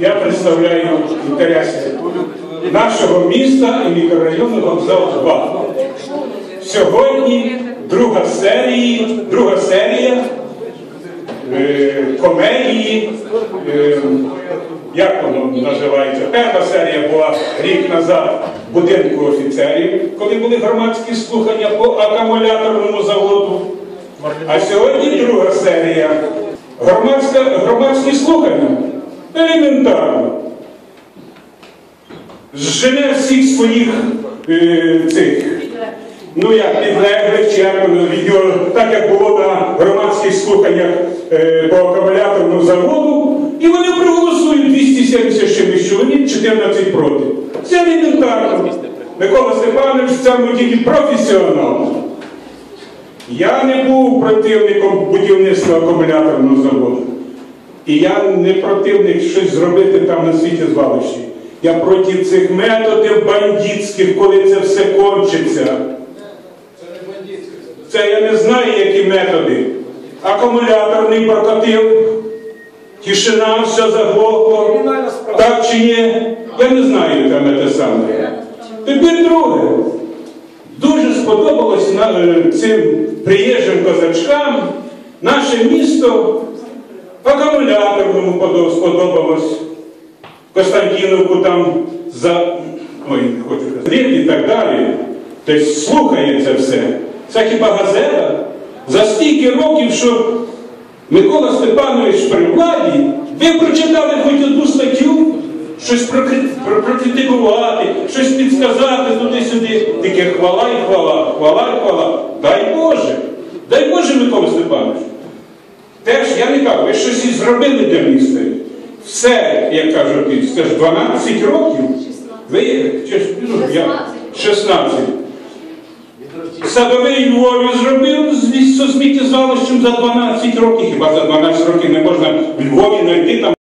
Я представляю інтереси нашого міста і мікрорайону Вокзал 2. Сьогодні друга серія, друга серія е, комедії. Е, як воно називається? Перша серія була рік назад в будинку офіцерів, коли були громадські слухання по акумуляторному заводу. А сьогодні друга серія. Громадська, громадські слухання. Елементарно. Зжене всіх своїх е, цих, ну як підлеглих, чи як відео, так як було на громадських слуханнях е, по акумуляторному заводу, і вони проголосують 270 чимось чоловік, 14 проти. Це елементарно. Микола Степанович в цьому ділі професіонал. Я не був противником будівництва акумуляторного заводу. І я не противник щось зробити там на світі звалищі. Я проти цих методів бандитських, коли це все кончиться. Це я не знаю, які методи. Акумуляторний прокатив, тишина, все заглохло. Так чи ні? Я не знаю там те саме. Тепер друге. Дуже сподобалось е, цим приїжджим козачкам наше місто акумуляторному подо- сподобалось. Константиновку там за ой, не хочу казати, і так далі. Тобто слухає це все. Це хіба газета? За стільки років, що Микола Степанович при владі, ви прочитали хоч одну статтю, щось прокритикувати, щось підсказати туди-сюди. Тільки хвала і хвала, хвала і хвала. Дай Боже! Дай Боже, Микола Степанович! Теж я не кажу, ви щось і зробили для міста. Все, як кажуть, це ж 12 років. Ви ну, я, 16. Садовий Львові зробив з сміттєзвалищем за 12 років. Хіба за 12 років не можна в Львові знайти там